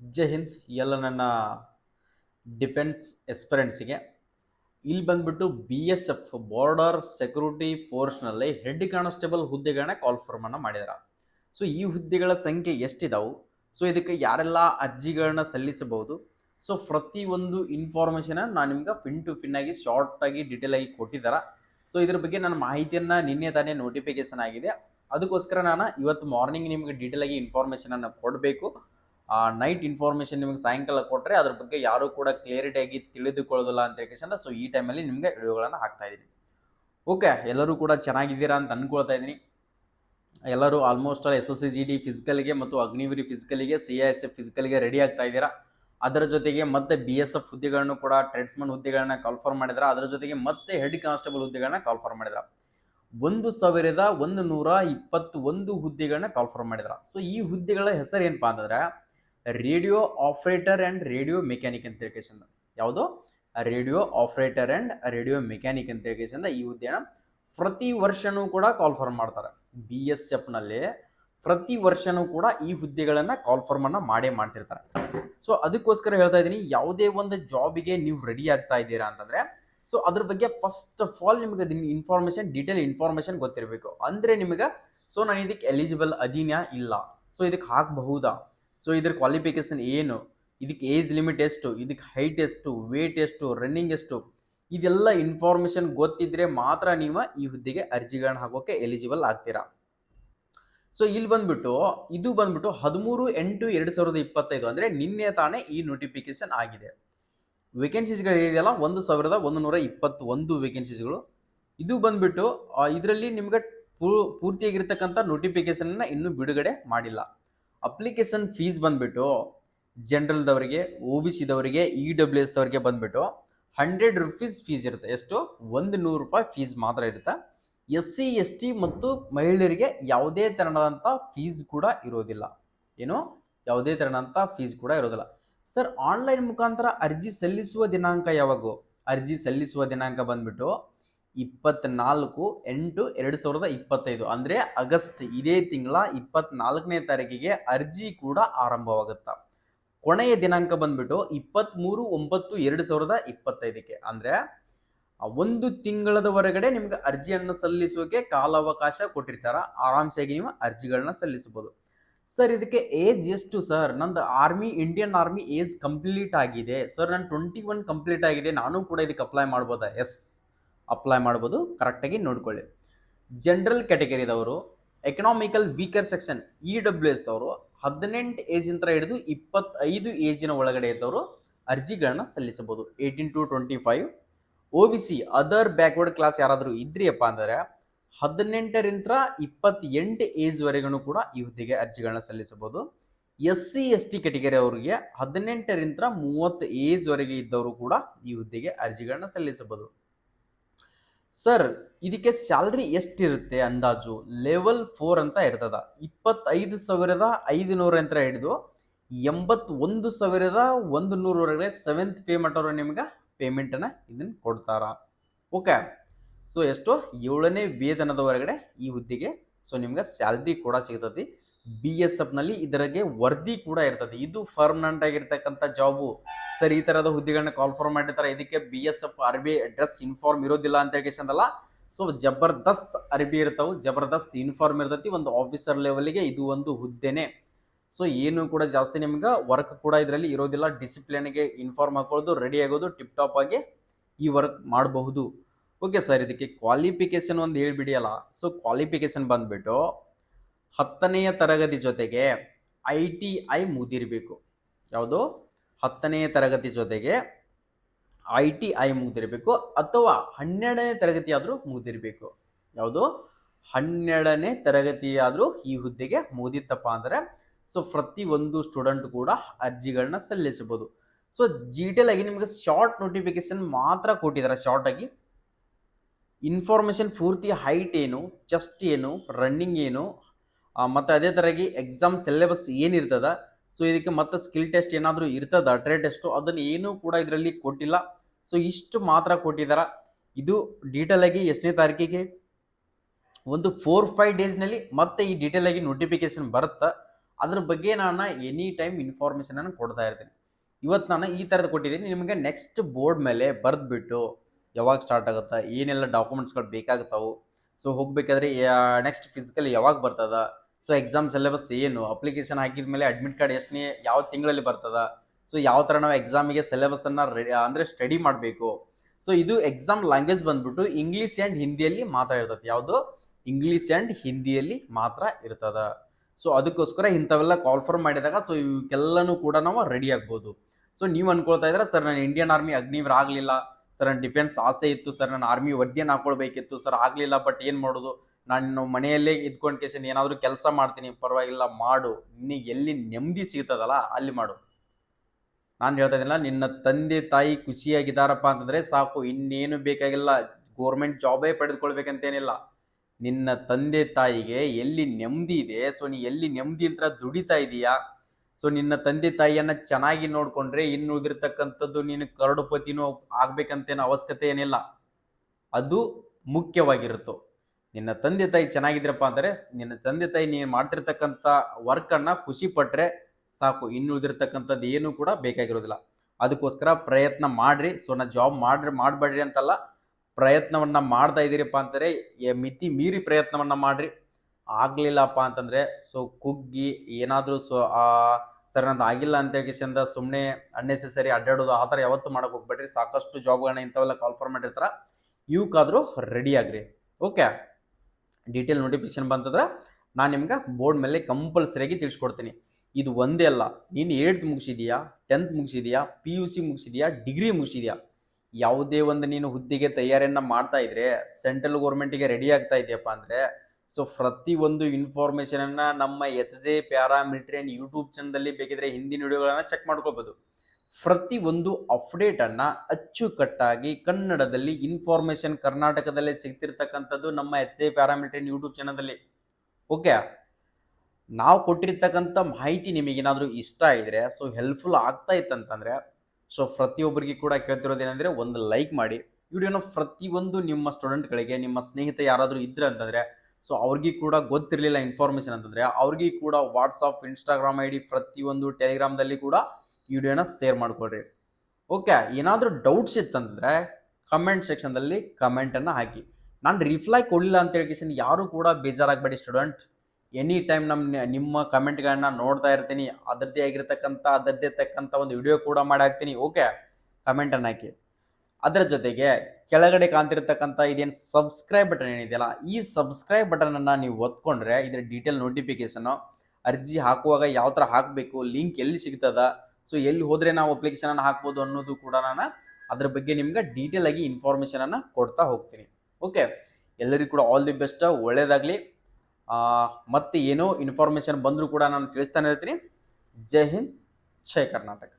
ಜೈ ಹಿಂದ್. ಎಲ್ಲ ನನ್ನ ಡಿಫೆನ್ಸ್ ಎಸ್ಪರೆಂಟ್ಸಿಗೆ. ಇಲ್ಲಿ ಬಂದ್ಬಿಟ್ಟು B S F border security ಫೋರ್ಸ್ನಲ್ಲಿ head constable ಹುದ್ದೆಗಳನ್ನ ಕಾಲ್ ಫಾರ್ಮನ್ನು ಮಾಡಿದಾರೆ. ಸೊ ಈ ಹುದ್ದೆಗಳ ಸಂಖ್ಯೆ ಎಷ್ಟಿದಾವು? ಸೊ ಇದಕ್ಕೆ ಯಾರೆಲ್ಲ ಅರ್ಜಿಗಳನ್ನ ಸಲ್ಲಿಸಬಹುದು? ಸೊ ಪ್ರತಿಯೊಂದು ಇನ್ಫಾರ್ಮೇಷನ್ ನಾನು ನಿಮ್ಗೆ ಫಿನ್ ಟು ಪಿನ್ ಆಗಿ ಶಾರ್ಟ್ ಆಗಿ ಡೀಟೇಲ್ ಆಗಿ ಕೊಟ್ಟಿದ್ದಾರೆ ಸೊ ಇದ್ರ ಬಗ್ಗೆ ನನ್ನ ಮಾಹಿತಿಯನ್ನ ನಿನ್ನೆ ತಾನೇ ನೋಟಿಫಿಕೇಶನ್ ಆಗಿದೆ. ಅದಕ್ಕೋಸ್ಕರ ನಾನು ಇವತ್ತು ಮಾರ್ನಿಂಗ್ ನಿಮಗೆ ಡೀಟೇಲ್ ಆಗಿ ಇನ್ಫಾರ್ಮೇಷನ್ ಅನ್ನು ಕೊಡಬೇಕು ನೈಟ್ ಇನ್ಫಾರ್ಮೇಷನ್ ನಿಮಗೆ ಸಾಯಂಕಾಲ ಕೊಟ್ಟರೆ ಅದ್ರ ಬಗ್ಗೆ ಯಾರು ಕೂಡ ಕ್ಲಿಯರಿಟಿ ಆಗಿ ತಿಳಿದುಕೊಳ್ಳೋದಿಲ್ಲ ಅಂತ ಹೇಳ್ಕೊಂಡು ಸೊ ಈ ಟೈಮಲ್ಲಿ ನಿಮಗೆ ವಿಡಿಯೋಗಳನ್ನು ಹಾಕ್ತಾ ಇದ್ದೀನಿ. ಓಕೆ ಎಲ್ಲರೂ ಕೂಡ ಚೆನ್ನಾಗಿದ್ದೀರಾ ಅಂತ ಅನ್ಕೊಳ್ತಾ ಇದ್ದೀನಿ. ಎಲ್ಲರೂ almost all S S C G D ಫಿಸಿಕಲ್ಗೆ ಮತ್ತು ಅಗ್ನಿವಿರಿ ಫಿಸಿಕಲ್ಗೆ ಸಿ ಐ ಎಸ್ ಎಫ್ ಫಿಸಿಕಲ್ಗೆ ರೆಡಿ ಆಗ್ತಾ ಇದ್ದೀರಾ? ಅದರ ಜೊತೆಗೆ ಮತ್ತೆ ಬಿ ಎಸ್ ಎಫ್ ಹುದ್ದೆಗಳನ್ನು ಕೂಡ ಟ್ರೇಡ್ಸ್ಮನ್ ಹುದ್ದೆಗಳನ್ನ ಕಾಲ್ಫರ್ ಮಾಡಿದ್ರ ಅದರ ಜೊತೆಗೆ ಮತ್ತೆ ಹೆಡ್ ಕಾನ್ಸ್ಟೇಬಲ್ ಹುದ್ದೆಗಳನ್ನ ಕಾಲ್ಫರ್ ಮಾಡಿದ್ರ ಒಂದು ಸಾವಿರದ ಒಂದು ನೂರ ಇಪ್ಪತ್ತೊಂದು ಹುದ್ದೆಗಳನ್ನ ಕಾಲ್ಫರ್ ಮಾಡಿದ್ರ ಸೊ ಈ ಹುದ್ದೆಗಳ ಹೆಸರು ಏನಪ್ಪಾ ಅಂತಂದ್ರೆ radio operator and radio mechanic ಅಂತ ಹೇಳ್ಕೇಶನ್ ಯಾವುದು? Radio operator and radio mechanic ಅಂತ ಹೇಳ್ಕೇಶನ್ ಈ ಹುದ್ದೆನ ಪ್ರತಿ ವರ್ಷನೂ ಕೂಡ ಕಾಲ್ ಫಾರ್ಮ್ ಮಾಡ್ತಾರೆ. ಬಿ ಎಸ್ ಎಫ್ನಲ್ಲಿ ಪ್ರತಿ ವರ್ಷನೂ ಕೂಡ ಈ ಹುದ್ದೆಗಳನ್ನ ಕಾಲ್ ಅನ್ನ ಮಾಡೇ ಮಾಡ್ತಿರ್ತಾರೆ. ಸೊ ಅದಕ್ಕೋಸ್ಕರ ಹೇಳ್ತಾ ಇದ್ದೀನಿ, ಯಾವುದೇ ಒಂದು ಜಾಬಿಗೆ ನೀವು ರೆಡಿ ಆಗ್ತಾ ಇದ್ದೀರಾ ಅಂತಂದ್ರೆ ಸೊ ಅದ್ರ ಬಗ್ಗೆ ಫಸ್ಟ್ ಆಫ್ ಆಲ್ ನಿಮಗೆ ಇನ್ಫಾರ್ಮೇಷನ್ ಡೀಟೇಲ್ ಇನ್ಫಾರ್ಮೇಷನ್ ಗೊತ್ತಿರಬೇಕು. ಅಂದ್ರೆ ನಿಮಗೆ ಸೊ ನಾನು ಇದಕ್ಕೆ ಎಲಿಜಿಬಲ್ ಅದೀನ ಇಲ್ಲ. ಸೊ ಇದಕ್ಕೆ ಹಾಕಬಹುದಾ? ಸೊ ಇದ್ರ ಕ್ವಾಲಿಫಿಕೇಶನ್ ಏನು ಇದಕ್ಕೆ ಏಜ್ ಲಿಮಿಟ್ ಎಷ್ಟು ಇದಕ್ಕೆ ಹೈಟ್ ಎಷ್ಟು ವೇಟ್ ಎಷ್ಟು ರನ್ನಿಂಗ್ ಎಷ್ಟು ಇದೆಲ್ಲ ಇನ್ಫಾರ್ಮೇಶನ್ ಗೊತ್ತಿದ್ರೆ ಮಾತ್ರ ನೀವು ಈ ಹುದ್ದೆಗೆ ಅರ್ಜಿಗಳನ್ನ ಹಾಕೋಕೆ ಎಲಿಜಿಬಲ್ ಆಗ್ತೀರಾ ಸೊ ಇಲ್ಲಿ ಬಂದ್ಬಿಟ್ಟು ಇದು ಬಂದ್ಬಿಟ್ಟು ಹದಿಮೂರು ಎಂಟು ಎರಡು ಸಾವಿರದ ಇಪ್ಪತ್ತೈದು ಅಂದರೆ ನಿನ್ನೆ ತಾನೇ ಈ ನೋಟಿಫಿಕೇಶನ್ ಆಗಿದೆ ವೇಕೆನ್ಸೀಸ್ಗಳು ಇದೆಯಲ್ಲ ಒಂದು ಸಾವಿರದ ಒಂದು ನೂರ ಇಪ್ಪತ್ತೊಂದು ವೇಕೆನ್ಸೀಸ್ಗಳು ಇದು ಬಂದ್ಬಿಟ್ಟು ಇದರಲ್ಲಿ ನಿಮ್ಗೆ ಪೂರ್ತಿಯಾಗಿರ್ತಕ್ಕಂಥ ನೋಟಿಫಿಕೇಶನ್ ಇನ್ನೂ ಬಿಡುಗಡೆ ಮಾಡಿಲ್ಲ ಅಪ್ಲಿಕೇಶನ್ ಫೀಸ್ ಬಂದ್ಬಿಟ್ಟು ಜನರಲ್ದವರಿಗೆ ಒ ಬಿ ಸಿದವರಿಗೆ, ಇ ಡಬ್ಲ್ಯೂ ಎಸ್ ದವರಿಗೆ ಬಂದ್ಬಿಟ್ಟು ಹಂಡ್ರೆಡ್ ರುಪೀಸ್ ಫೀಸ್ ಇರುತ್ತೆ. ಎಷ್ಟು? ಒಂದು ನೂರು ರೂಪಾಯಿ ಫೀಸ್ ಮಾತ್ರ ಇರುತ್ತೆ. ಎಸ್ ಸಿ, ಎಸ್ ಟಿ ಮತ್ತು ಮಹಿಳೆಯರಿಗೆ ಯಾವುದೇ ತೆರನಾದಂಥ ಫೀಸ್ ಕೂಡ ಇರೋದಿಲ್ಲ. ಏನು? ಯಾವುದೇ ತೆರನಾದಂಥ ಫೀಸ್ ಕೂಡ ಇರೋದಿಲ್ಲ. ಸರ್, ಆನ್ಲೈನ್ ಮುಖಾಂತರ ಅರ್ಜಿ ಸಲ್ಲಿಸುವ ದಿನಾಂಕ ಯಾವಾಗ? ಅರ್ಜಿ ಸಲ್ಲಿಸುವ ದಿನಾಂಕ ಬಂದ್ಬಿಟ್ಟು ಇಪ್ಪತ್ನಾಲ್ಕು ಎಂಟು ಎರಡು ಸಾವಿರದ ಇಪ್ಪತ್ತೈದು. ಅಂದರೆ ಆಗಸ್ಟ್ ಇದೇ ತಿಂಗಳ ಇಪ್ಪತ್ನಾಲ್ಕನೇ ತಾರೀಕಿಗೆ ಅರ್ಜಿ ಕೂಡ ಆರಂಭವಾಗುತ್ತಾ? ಕೊನೆಯ ದಿನಾಂಕ ಬಂದ್ಬಿಟ್ಟು ಇಪ್ಪತ್ತ್ಮೂರು ಒಂಬತ್ತು ಎರಡು ಸಾವಿರದ ಇಪ್ಪತ್ತೈದಕ್ಕೆ. ಅಂದರೆ ಒಂದು ತಿಂಗಳದ ಹೊರಗಡೆ ನಿಮ್ಗೆ ಅರ್ಜಿಯನ್ನು ಸಲ್ಲಿಸೋಕೆ ಕಾಲಾವಕಾಶ ಕೊಟ್ಟಿರ್ತಾರ. ಆರಾಮ್ಸಾಗಿ ನೀವು ಅರ್ಜಿಗಳನ್ನ ಸಲ್ಲಿಸಬಹುದು. ಸರ್, ಇದಕ್ಕೆ ಏಜ್ ಎಷ್ಟು ಸರ್? ನಂದು army, Indian army age complete ಆಗಿದೆ. ಸರ್ ನಾನು ಟ್ವೆಂಟಿ ಒನ್ ಕಂಪ್ಲೀಟ್ ಆಗಿದೆ. ನಾನು ಕೂಡ ಇದಕ್ಕೆ ಅಪ್ಲೈ ಮಾಡ್ಬೋದಾ? ಎಸ್. ಅಪ್ಲೈ ಮಾಡ್ಬೋದು ಕರೆಕ್ಟಾಗಿ ನೋಡ್ಕೊಳ್ಳಿ. General ಕ್ಯಾಟಗರಿದವರು economical weaker section E W ಎಸ್ದವರು ಹದಿನೆಂಟು ಏಜಿಂದ ಹಿಡಿದು ಇಪ್ಪತ್ತೈದು ಏಜಿನ ಒಳಗಡೆ ಇದ್ದವರು ಅರ್ಜಿಗಳನ್ನ ಸಲ್ಲಿಸಬಹುದು. Eighteen to twenty five O B C other backward class ಯಾರಾದರೂ ಇದ್ರಿಯಪ್ಪ ಅಂದರೆ, ಹದಿನೆಂಟರಿಂದ ಇಪ್ಪತ್ತೆಂಟು ಏಜ್ವರೆಗೂ ಕೂಡ ಈ ಹುದ್ದೆಗೆ ಅರ್ಜಿಗಳನ್ನ ಸಲ್ಲಿಸಬಹುದು. S C S T category ಅವರಿಗೆ ಹದಿನೆಂಟರಿಂದ ಮೂವತ್ತು ಏಜ್ವರೆಗೆ ಇದ್ದವರು ಕೂಡ ಈ ಹುದ್ದೆಗೆ ಅರ್ಜಿಗಳನ್ನ ಸಲ್ಲಿಸಬಹುದು. ಸರ್ ಇದಕ್ಕೆ ಸ್ಯಾಲ್ರಿ ಎಷ್ಟಿರುತ್ತೆ ಅಂದಾಜು? ಲೆವೆಲ್ ಫೋರ್ ಅಂತ ಇರ್ತದ. ಇಪ್ಪತ್ತೈದು ಸಾವಿರದ ಐದುನೂರ ಅಂತ ಹಿಡಿದು, ಎಂಬತ್ತೊಂದು ಸಾವಿರದ ಒಂದು ನೂರವರೆಗೆ ಸೆವೆಂತ್ ಪೇಮೆಂಟ್ ಅವರು ನಿಮ್ಗೆ ಪೇಮೆಂಟನ್ನು ಇದನ್ನು ಕೊಡ್ತಾರ. ಓಕೆ ಸೊ ಎಷ್ಟು ಏಳನೇ ವೇತನದ ಹೊರಗಡೆ ಈ ಹುದ್ದೆಗೆ ಸೊ ನಿಮ್ಗೆ ಸ್ಯಾಲ್ರಿ ಕೂಡ ಸಿಗ್ತತಿ. ಬಿ ಎಸ್ ಎಫ್ನಲ್ಲಿ ಇದರಿಗೆ ವರದಿ ಕೂಡ ಇರ್ತದೆ. ಇದು ಪರ್ಮನೆಂಟ್ ಆಗಿರ್ತಕ್ಕಂಥ ಜಾಬು ಸರ್, ಈ ಥರದ ಹುದ್ದೆಗಳನ್ನ ಕಾಲ್ಫರ್ ಮಾಡಿರ್ತಾರೆ. ಇದಕ್ಕೆ ಬಿ ಎಸ್ ಎಫ್ ಅರ್ಬಿ ಅಡ್ರೆಸ್ ಇನ್ಫಾರ್ಮ್ ಇರೋದಿಲ್ಲ ಅಂತ ಹೇಳ್ಕೇಶಂದಲ್ಲ ಸೊ ಜಬರ್ದಸ್ತ್ ಅರ್ಬಿ ಇರ್ತಾವೆ. ಜಬರ್ದಸ್ತ್ ಇನ್ಫಾರ್ಮ್ ಇರ್ತೈತಿ. ಒಂದು ಆಫೀಸರ್ ಲೆವೆಲ್ಗೆ ಇದು ಒಂದು ಹುದ್ದೆನೆ. ಸೊ ಏನು ಕೂಡ ಜಾಸ್ತಿ ನಿಮ್ಗೆ ವರ್ಕ್ ಕೂಡ ಇದರಲ್ಲಿ ಇರೋದಿಲ್ಲ. ಡಿಸಿಪ್ಲಿನ್ಗೆ ಇನ್ಫಾರ್ಮ್ ಹಾಕೊಳ್ಳೋದು ರೆಡಿ ಆಗೋದು ಟಿಪ್ ಟಾಪ್ ಆಗಿ ಈ ವರ್ಕ್ ಮಾಡಬಹುದು. ಓಕೆ ಸರ್ ಇದಕ್ಕೆ ಕ್ವಾಲಿಫಿಕೇಶನ್ ಒಂದು ಹೇಳ್ಬಿಡಿಯಲ್ಲ. ಸೊ ಕ್ವಾಲಿಫಿಕೇಶನ್ ಬಂದ್ಬಿಟ್ಟು ಹತ್ತನೆಯ ತರಗತಿ ಜೊತೆಗೆ ಐ ಟಿ ಐ ಮುಗಿದಿರಬೇಕು. ಯಾವುದು? ಹತ್ತನೆಯ ತರಗತಿ ಜೊತೆಗೆ ಐ ಟಿ ಐ ಮುಗಿದಿರಬೇಕು ಅಥವಾ ಹನ್ನೆರಡನೇ ತರಗತಿಯಾದರೂ ಮುಗಿದಿರಬೇಕು. ಯಾವುದು? ಹನ್ನೆರಡನೇ ತರಗತಿಯಾದರೂ ಈ ಹುದ್ದೆಗೆ ಮುಗಿದಿತ್ತಪ್ಪ ಅಂದರೆ ಸೊ ಪ್ರತಿ ಒಂದು ಸ್ಟೂಡೆಂಟ್ ಕೂಡ ಅರ್ಜಿಗಳನ್ನ ಸಲ್ಲಿಸಬಹುದು. ಸೊ ಡೀಟೇಲ್ ಆಗಿ ನಿಮಗೆ ಶಾರ್ಟ್ ನೋಟಿಫಿಕೇಶನ್ ಮಾತ್ರ ಕೊಟ್ಟಿದ್ದಾರೆ. ಶಾರ್ಟ್ ಆಗಿ ಇನ್ಫಾರ್ಮೇಶನ್ ಪೂರ್ತಿ ಹೈಟ್ ಏನು ಚೆಸ್ಟ್ ಏನು ರನ್ನಿಂಗ್ ಏನು ಮತ್ತೆ ಅದೇ ಥರಾಗಿ ಎಕ್ಸಾಮ್ ಸಿಲೆಬಸ್ ಏನಿರ್ತದ? ಸೊ ಇದಕ್ಕೆ ಮತ್ತೆ ಸ್ಕಿಲ್ ಟೆಸ್ಟ್ ಏನಾದರೂ ಇರ್ತದ? ಟ್ರೇಡ್ ಟೆಸ್ಟು ಅದನ್ನು ಏನೂ ಕೂಡ ಇದರಲ್ಲಿ ಕೊಟ್ಟಿಲ್ಲ. ಸೊ ಇಷ್ಟು ಮಾತ್ರ ಕೊಟ್ಟಿದ್ದಾರೆ ಇದು ಡೀಟೇಲ್ ಆಗಿ ಎಷ್ಟನೇ ತಾರೀಕಿಗೆ? ಒಂದು ಫೋರ್ ಫೈವ್ ಡೇಸ್ನಲ್ಲಿ ಮತ್ತೆ ಈ ಡೀಟೇಲ್ ಆಗಿ ನೋಟಿಫಿಕೇಶನ್ ಬರುತ್ತೆ. ಅದ್ರ ಬಗ್ಗೆ ನಾನು ಎನಿ ಟೈಮ್ ಇನ್ಫಾರ್ಮೇಷನನ್ನು ಕೊಡ್ತಾ ಇರ್ತೀನಿ. ಇವತ್ತು ನಾನು ಈ ಥರದ್ದು ಕೊಟ್ಟಿದ್ದೀನಿ. ನಿಮಗೆ ನೆಕ್ಸ್ಟ್ ಬೋರ್ಡ್ ಮೇಲೆ ಬರೆದ್ಬಿಟ್ಟು ಯಾವಾಗ ಸ್ಟಾರ್ಟ್ ಆಗುತ್ತಾ, ಏನೆಲ್ಲ ಡಾಕ್ಯುಮೆಂಟ್ಸ್ಗಳು ಬೇಕಾಗುತ್ತವೆ? ಸೊ ಹೋಗ್ಬೇಕಾದ್ರೆ ನೆಕ್ಸ್ಟ್ ಫಿಸಿಕಲ್ ಯಾವಾಗ ಬರ್ತದ? ಸೊ ಎಕ್ಸಾಮ್ ಸಿಲೆಬಸ್ ಏನು? ಅಪ್ಲಿಕೇಶನ್ ಹಾಕಿದ ಮೇಲೆ ಅಡ್ಮಿಟ್ ಕಾರ್ಡ್ ಎಷ್ಟನೇ, ಯಾವ ತಿಂಗಳಲ್ಲಿ ಬರ್ತದ? ಸೊ ಯಾವ ಥರ ನಾವು ಎಕ್ಸಾಮಿಗೆ ಸಿಲೆಬಸನ್ನು ರೆಡಿ ಅಂದರೆ ಸ್ಟಡಿ ಮಾಡಬೇಕು? ಸೊ ಇದು ಎಕ್ಸಾಮ್ ಲ್ಯಾಂಗ್ವೇಜ್ ಬಂದ್ಬಿಟ್ಟು ಇಂಗ್ಲೀಷ್ ಆ್ಯಂಡ್ ಹಿಂದಿಯಲ್ಲಿ ಮಾತ್ರ ಇರ್ತದೆ. ಯಾವುದು? ಇಂಗ್ಲೀಷ್ ಆ್ಯಂಡ್ ಹಿಂದಿಯಲ್ಲಿ ಮಾತ್ರ ಇರ್ತದ. ಸೊ ಅದಕ್ಕೋಸ್ಕರ ಇಂಥವೆಲ್ಲ ಕಾನ್ಫರ್ಮ್ ಮಾಡಿದಾಗ ಸೊ ಇವಕ್ಕೆಲ್ಲನೂ ಕೂಡ ನಾವು ರೆಡಿ ಆಗ್ಬೋದು. ಸೊ ನೀವು ಅನ್ಕೊಳ್ತಾ ಇದ್ರೆ, ಸರ್, ನಾನು ಇಂಡಿಯನ್ ಆರ್ಮಿ ಅಗ್ನಿವ್ರ ಆಗಲಿಲ್ಲ. ಸರ್ ನನ್ನ ಡಿಫೆನ್ಸ್ ಆಸೆ ಇತ್ತು. ಸರ್, ನಾನು ಆರ್ಮಿ ವರ್ದಿಯನ್ನು ಹಾಕೊಳ್ಬೇಕಿತ್ತು. ಸರ್, ಆಗಲಿಲ್ಲ ಬಟ್ ಏನು ಮಾಡೋದು? ನಾನು ಮನೆಯಲ್ಲೇ ಇದ್ಕೊಂಡು ಕೇಸಿನ ಏನಾದರೂ ಕೆಲಸ ಮಾಡ್ತೀನಿ, ಪರವಾಗಿಲ್ಲ, ಮಾಡು. ನಿನಗೆ ಎಲ್ಲಿ ನೆಮ್ಮದಿ ಸಿಗ್ತದಲ್ಲ, ಅಲ್ಲಿ ಮಾಡು. ನಾನು ಹೇಳ್ತಾ ಇದ್ದೀನಲ್ಲ ನಿನ್ನ ತಂದೆ ತಾಯಿ ಖುಷಿಯಾಗಿದ್ದಾರಪ್ಪ ಅಂತಂದರೆ ಸಾಕು. ಇನ್ನೇನು ಬೇಕಾಗಿಲ್ಲ. ಗೋರ್ಮೆಂಟ್ ಜಾಬೇ ಪಡೆದುಕೊಳ್ಬೇಕಂತೇನಿಲ್ಲ. ನಿನ್ನ ತಂದೆ ತಾಯಿಗೆ ಎಲ್ಲಿ ನೆಮ್ಮದಿ ಇದೆ? ಸೊ, ನೀ ಎಲ್ಲಿ ನೆಮ್ಮದಿ ಅಂತ ದುಡಿತಾ ಇದೀಯಾ? ಸೊ, ನಿನ್ನ ತಂದೆ ತಾಯಿಯನ್ನು ಚೆನ್ನಾಗಿ ನೋಡಿಕೊಂಡ್ರೆ ಇನ್ನು ಉಳಿದಿರ್ತಕ್ಕಂಥದ್ದು ನೀನು ಕರಡುಪತಿನೂ ಆಗ್ಬೇಕಂತೇನೋ ಅವಶ್ಯಕತೆ ಏನಿಲ್ಲ. ಅದು ಮುಖ್ಯವಾಗಿರುತ್ತೋ. ನಿನ್ನ ತಂದೆ ತಾಯಿ ಚೆನ್ನಾಗಿದ್ರಪ್ಪ ಅಂದರೆ ನಿನ್ನ ತಂದೆ ತಾಯಿ ನೀನು ಮಾಡ್ತಿರ್ತಕ್ಕಂಥ ವರ್ಕನ್ನು ಖುಷಿ ಪಟ್ಟರೆ ಸಾಕು. ಇನ್ನು ಏನೂ ಏನು ಕೂಡ ಬೇಕಾಗಿರೋದಿಲ್ಲ. ಅದಕ್ಕೋಸ್ಕರ ಪ್ರಯತ್ನ ಮಾಡಿರಿ. ಸೊ ನಾ ಜಾಬ್ ಮಾಡ್ರಿ, ಮಾಡಬೇಡ್ರಿ ಅಂತಲ್ಲ, ಪ್ರಯತ್ನವನ್ನು ಮಾಡ್ತಾ ಇದ್ದೀರಪ್ಪ ಅಂತಾರೆ. ಮಿತಿ ಮೀರಿ ಪ್ರಯತ್ನವನ್ನು ಮಾಡಿರಿ. ಆಗಲಿಲ್ಲಪ್ಪ ಅಂತಂದರೆ ಸೊ ಕುಗ್ಗಿ, ಏನಾದರೂ ಸೊ ಸರ್, ನಂದು ಆಗಿಲ್ಲ ಅಂತ ಹೇಳ್ಕಿಸಿಂದ ಸುಮ್ಮನೆ ಅನ್ನೆಸೆಸರಿ ಅಡ್ಡಾಡೋದು ಆ ಥರ ಯಾವತ್ತೂ ಮಾಡೋಕೆ ಹೋಗ್ಬೇಡ್ರಿ. ಸಾಕಷ್ಟು ಜಾಬ್ಗಳನ್ನ ಇಂಥವೆಲ್ಲ ಕಾಲ್ಫರ್ ಮಾಡಿರ್ತಾರೆ ಇವಕ್ಕಾದರೂ ರೆಡಿ ಆಗ್ರಿ. ಓಕೆ ಡೀಟೇಲ್ ನೋಟಿಫಿಕೇಶನ್ ಬಂತಂದ್ರೆ ನಾನು ನಿಮ್ಗೆ ಬೋರ್ಡ್ ಮೇಲೆ ಕಂಪಲ್ಸರಿಯಾಗಿ ತಿಳಿಸ್ಕೊಡ್ತೀನಿ. ಇದು ಒಂದೇ ಅಲ್ಲ, ನೀನು ಏಳ್ತ್ ಮುಗಿಸಿದೀಯಾ ಟೆಂತ್ ಮುಗಿಸಿದೀಯಾ ಪಿ ಯು ಸಿ ಮುಗಿಸಿದೀಯಾ ಡಿಗ್ರಿ ಮುಗಿಸಿದೀಯಾ? ಯಾವುದೇ ಒಂದು ನೀನು ಹುದ್ದೆಗೆ ತಯಾರಿಯನ್ನು ಮಾಡ್ತಾ ಇದ್ರೆ ಸೆಂಟ್ರಲ್ ಗೌರ್ಮೆಂಟಿಗೆ ರೆಡಿ ಆಗ್ತಾ ಇದೆಯಪ್ಪ ಅಂದರೆ ಸೊ ಪ್ರತಿಯೊಂದು ಇನ್ಫಾರ್ಮೇಷನನ್ನು ನಮ್ಮ H J paramilitary and YouTube ಚಾನಲಲ್ಲಿ ಬೇಕಿದ್ರೆ ಹಿಂದಿನ ವಿಡಿಯೋಗಳನ್ನು ಚೆಕ್ ಮಾಡ್ಕೋಬೋದು ಪ್ರತಿಯೊಂದು ಅಪ್ಡೇಟನ್ನು ಅಚ್ಚುಕಟ್ಟಾಗಿ ಕನ್ನಡದಲ್ಲಿ ಇನ್ಫಾರ್ಮೇಷನ್ ಕರ್ನಾಟಕದಲ್ಲೇ ಸಿಗ್ತಿರ್ತಕ್ಕಂಥದ್ದು ನಮ್ಮ ಎಚ್ ಐ ಪ್ಯಾರಾಮಿಲಿಟ್ರಿ ಯೂಟ್ಯೂಬ್ ಚಾನಲಲ್ಲಿ ಓಕೆ ನಾವು ಕೊಟ್ಟಿರ್ತಕ್ಕಂಥ ಮಾಹಿತಿ ನಿಮಗೇನಾದರೂ ಇಷ್ಟ ಇದ್ದರೆ ಸೊ ಹೆಲ್ಪ್ಫುಲ್ ಆಗ್ತಾ ಇತ್ತಂತಂದರೆ ಸೊ ಪ್ರತಿಯೊಬ್ಬರಿಗೆ ಕೂಡ ಕೇಳ್ತಿರೋದೇನೆಂದರೆ ಒಂದು ಲೈಕ್ ಮಾಡಿ. ವಿಡಿಯೋನ ಪ್ರತಿಯೊಂದು ನಿಮ್ಮ ಸ್ಟೂಡೆಂಟ್ಗಳಿಗೆ ನಿಮ್ಮ ಸ್ನೇಹಿತ ಯಾರಾದರೂ ಇದ್ರೆ ಅಂತಂದರೆ ಸೊ ಅವ್ರಿಗೆ ಕೂಡ ಗೊತ್ತಿರಲಿಲ್ಲ ಇನ್ಫಾರ್ಮೇಷನ್ ಅಂತಂದರೆ, ಅವ್ರಿಗೆ ಕೂಡ ವಾಟ್ಸಪ್ ಇನ್ಸ್ಟಾಗ್ರಾಮ್ ಐ ಡಿ ಪ್ರತಿಯೊಂದು ಟೆಲಿಗ್ರಾಮ್ದಲ್ಲಿ ಕೂಡ ವಿಡಿಯೋನ ಶೇರ್ ಮಾಡ್ಕೊಳ್ರಿ. ಓಕೆ ಏನಾದರೂ ಡೌಟ್ಸ್ ಇತ್ತಂದರೆ ಕಮೆಂಟ್ ಸೆಕ್ಷನ್ದಲ್ಲಿ ಕಮೆಂಟನ್ನು ಹಾಕಿ. ನಾನು ರಿಪ್ಲೈ ಕೊಡಲಿಲ್ಲ ಅಂತ ಹೇಳಿ ಯಾರು ಕೂಡ ಬೇಜಾರಾಗಬೇಡಿ ಸ್ಟೂಡೆಂಟ್ ಎನಿ ಟೈಮ್ ನಮ್ಮ ನಿಮ್ಮ ಕಮೆಂಟ್ಗಳನ್ನ ನೋಡ್ತಾ ಇರ್ತೀನಿ, ಅದರದ್ದೇ ಆಗಿರ್ತಕ್ಕಂಥ, ಅದರದ್ದೇ ತಕ್ಕಂಥ ಒಂದು ವಿಡಿಯೋ ಕೂಡ ಮಾಡಿ ಹಾಕ್ತೀನಿ. ಓಕೆ ಕಮೆಂಟನ್ನು ಹಾಕಿ. ಅದರ ಜೊತೆಗೆ ಕೆಳಗಡೆ ಕಾಣ್ತಿರ್ತಕ್ಕಂಥ ಇದೇನು ಸಬ್ಸ್ಕ್ರೈಬ್ ಬಟನ್ ಏನಿದೆಯಲ್ಲ, ಈ ಸಬ್ಸ್ಕ್ರೈಬ್ ಬಟನನ್ನು ನೀವು ಒತ್ಕೊಂಡ್ರೆ ಇದರ ಡೀಟೇಲ್ ನೋಟಿಫಿಕೇಶನು ಅರ್ಜಿ ಹಾಕುವಾಗ ಯಾವ ಥರ ಹಾಕಬೇಕು ಲಿಂಕ್ ಎಲ್ಲಿ ಸಿಗ್ತದ ಸೊ ಎಲ್ಲಿ ಹೋದರೆ ನಾವು ಅಪ್ಲಿಕೇಶನನ್ನು ಹಾಕ್ಬೋದು ಅನ್ನೋದು ಕೂಡ ನಾನು ಅದ್ರ ಬಗ್ಗೆ ನಿಮ್ಗೆ ಡೀಟೇಲ್ ಆಗಿ ಇನ್ಫಾರ್ಮೇಷನನ್ನು ಕೊಡ್ತಾ ಹೋಗ್ತೀನಿ. ಓಕೆ ಎಲ್ಲರಿಗೂ ಕೂಡ ಆಲ್ ದಿ ಬೆಸ್ಟ್ ಒಳ್ಳೇದಾಗಲಿ. ಮತ್ತೆ ಏನೋ ಇನ್ಫಾರ್ಮೇಷನ್ ಬಂದರೂ ಕೂಡ ನಾನು ತಿಳಿಸ್ತಾನೆ ಇರ್ತೀನಿ. ಜೈ ಹಿಂದ್, ಜೈ ಕರ್ನಾಟಕ.